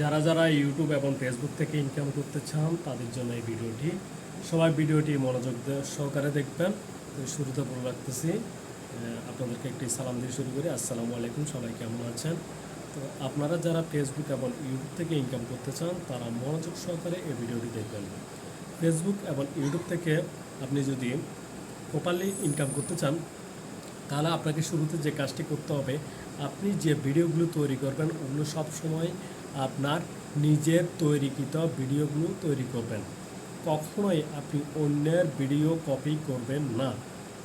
যারা যারা ইউটিউব এবং ফেসবুক থেকে ইনকাম করতে চান, তাদের জন্য এই ভিডিওটি। সবাই ভিডিওটি মনোযোগ সহকারে দেখবেন। তো শুরুতে বলে রাখতেছি আপনাদেরকে একটি সালাম দিয়ে শুরু করি। আসসালামু আলাইকুম, সবাই কেমন আছেন? তো আপনারা যারা ফেসবুক এবং ইউটিউব থেকে ইনকাম করতে চান, তারা মনোযোগ সহকারে এই ভিডিওটি দেখবেন। ফেসবুক এবং ইউটিউব থেকে আপনি যদি প্রপারলি ইনকাম করতে চান তাহলে আপনাকে শুরুতে যে কাজটি করতে হবে, আপনি যে ভিডিওগুলো তৈরি করবেন, ওগুলো সব সময় আপনার নিজের তৈরিকৃত ভিডিওগুলো তৈরি করবেন। কখনোই আপনি অন্যের ভিডিও কপি করবেন না।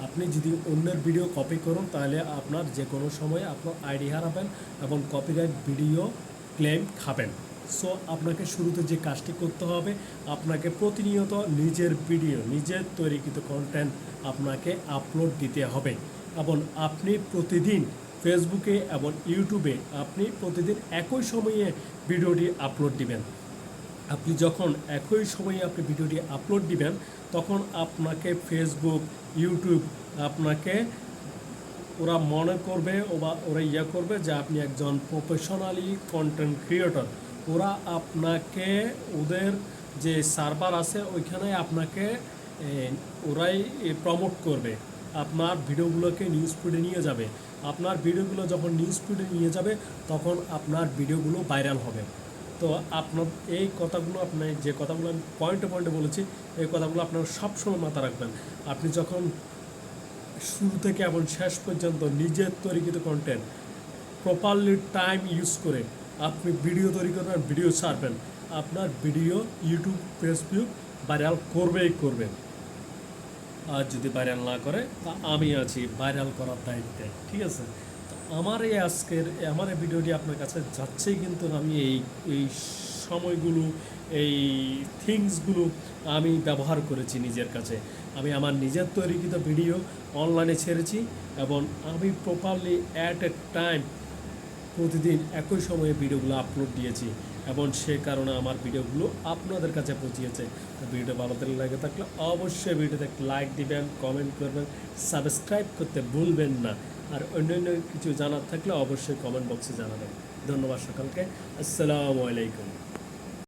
আপনি যদি অন্যের ভিডিও কপি করুন, তাহলে আপনার যে কোনো সময় আপনার আইডি হারাবেন এবং কপিরাইট ভিডিও ক্লেম খাবেন। সো, আপনাকে শুরুতে যে কাজটি করতে হবে, আপনাকে প্রতিনিয়ত নিজের ভিডিও, নিজের তৈরিকৃত কন্টেন্ট আপনাকে আপলোড দিতে হবে। এবং আপনি প্রতিদিন ফেসবুকে এবং ইউটিউবে আপনি প্রতিদিন একই সময়ে ভিডিওটি আপলোড দিবেন। আপনি যখন একই সময়ে আপনি ভিডিওটি আপলোড দিবেন, তখন আপনাকে ফেসবুক ইউটিউব আপনাকে ওরা মনে করবে বা ওরা ইয়ে করবে যে আপনি একজন প্রফেশনালি কন্টেন্ট ক্রিয়েটর ওরা আপনাকে ওদের যে সার্ভার আছে, ওইখানে আপনাকে ওরাই প্রমোট করবে। আপনার ভিডিওগুলোকে নিউজ ফিডে নিয়ে যাবে। আপনার ভিডিওগুলো যখন নিউজ ফিডে নিয়ে যাবে, তখন আপনার ভিডিওগুলো ভাইরাল হবে। তো আপনার এই কথাগুলো আপনি যে কথাগুলো আমি পয়েন্টে পয়েন্টে বলেছি, এই কথাগুলো আপনার সবসময় মাথা রাখবেন। আপনি যখন শুরু থেকে এবং শেষ পর্যন্ত নিজের তৈরিকৃত কন্টেন্ট প্রপারলি টাইম ইউজ করে আপনি ভিডিও তৈরি করবেন ভিডিও ছাড়বেন, আপনার ভিডিও ইউটিউব ফেসবুক ভাইরাল করবেই করবেন। আর যদি ভাইরাল না করে, তা আমি আছি ভাইরাল করার দায়িত্বে, ঠিক আছে? তো আমার এই আজকের, আমার এই ভিডিওটি আপনার কাছে যাচ্ছেই কিন্তু আমি এই এই সময়গুলো, এই থিংসগুলো আমি ব্যবহার করেছি নিজের কাছে। আমি আমার নিজের তৈরিকৃত ভিডিও অনলাইনে ছেড়েছি এবং আমি প্রপারলি অ্যাট এ টাইম প্রতিদিন একই সময়ে ভিডিওগুলো আপলোড দিয়েছি। এবং সে কারণে আমার ভিডিওগুলো আপনাদের কাছে পৌঁছিয়েছে। তো ভিডিও ভালো লাগে থাকলে অবশ্যই ভিডিওতে লাইক দিবেন কমেন্ট করবেন সাবস্ক্রাইব করতে ভুলবেন না। আর অন্যান্য কিছু জানার থাকলে অবশ্যই কমেন্ট বক্সে জানাবেন। ধন্যবাদ সকলকে। আসসালামু আলাইকুম।